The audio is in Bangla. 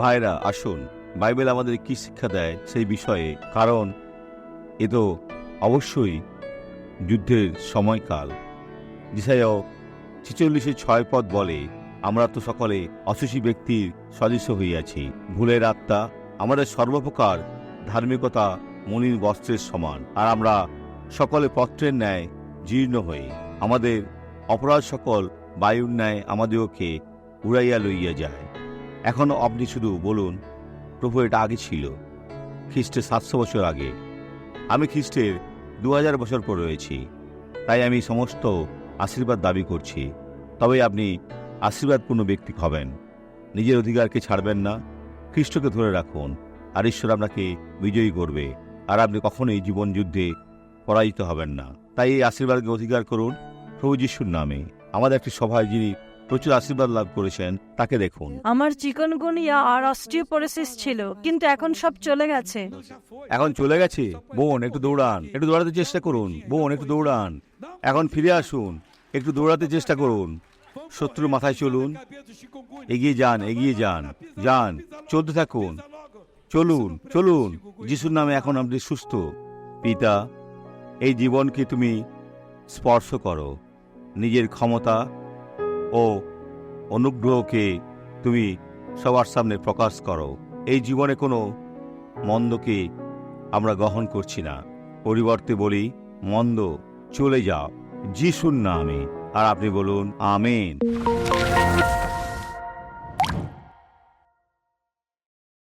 ভাইরা, আসুন। বাইবেল আমাদের কি শিক্ষা দেয় সেই বিষয়ে, কারণ এ তো অবশ্যই যুদ্ধের সময়কাল। দিশায় ছিচল্লিশে ছয় পদ বলে, আমরা তো সকলে অশোষী ব্যক্তির সদৃশ্য হইয়াছি। ভুলের আত্মা আমাদের সর্বপ্রকার ধার্মিকতা মনির বস্ত্রের সমান। আর আমরা সকলে পত্রের ন্যায় জীর্ণ হয়ে আমাদের অপরাধ সকল বায়ুর ন্যায় আমাদেরকে উড়াইয়া লইয়া যায়। এখন আপনি শুধু বলুন, প্রভু, এটা আগে ছিল। খ্রিস্টের সাতশো বছর আগে। আমি খ্রিস্টের দু হাজার বছর পর রয়েছি। তাই আমি সমস্ত আশীর্বাদ দাবি করছি। তবে আপনি আশীর্বাদপূর্ণ ব্যক্তি হবেন। নিজের অধিকারকে ছাড়বেন না। খ্রিস্টকে ধরে রাখুন। আর ঈশ্বর আপনাকে বিজয়ী করবে। আর আপনি কখনোই জীবন যুদ্ধে পরাজিত হবেন না। তাই এই আশীর্বাদকে অধিকার করুন প্রভু যিশুর নামে। আমাদের একটি সভায় যিনি প্রচুর আশীর্বাদ লাভ করেছেন তাকে দেখুন। আমার চিকনগুনিয়া আর অস্টিওপোরোসিস ছিল কিন্তু এখন সব চলে গেছে। এখন চলে গেছে? বোন একটু দৌড়ান। একটু দৌড়াতে চেষ্টা করুন। বোন একটু দৌড়ান। এখন ফিরে আসুন। একটু দৌড়াতে চেষ্টা করুন। শত্রুর মাথায় চলুন। এগিয়ে যান এগিয়ে যান। যান চলতে থাকুন। চলুন চলুন। যিশুর নামে এখন আপনি সুস্থ। পিতা এই জীবনকে তুমি স্পর্শ করো। নিজের ক্ষমতা ও অনুগ্রহকে তুমি সবার সামনে প্রকাশ করো। এই জীবনে কোনো মন্দকে আমরা গ্রহণ করছি না। পরিবর্তে বলি, মন্দ, চলে যাও। যিশুর নামে। আর আপনি বলুন, আমেন।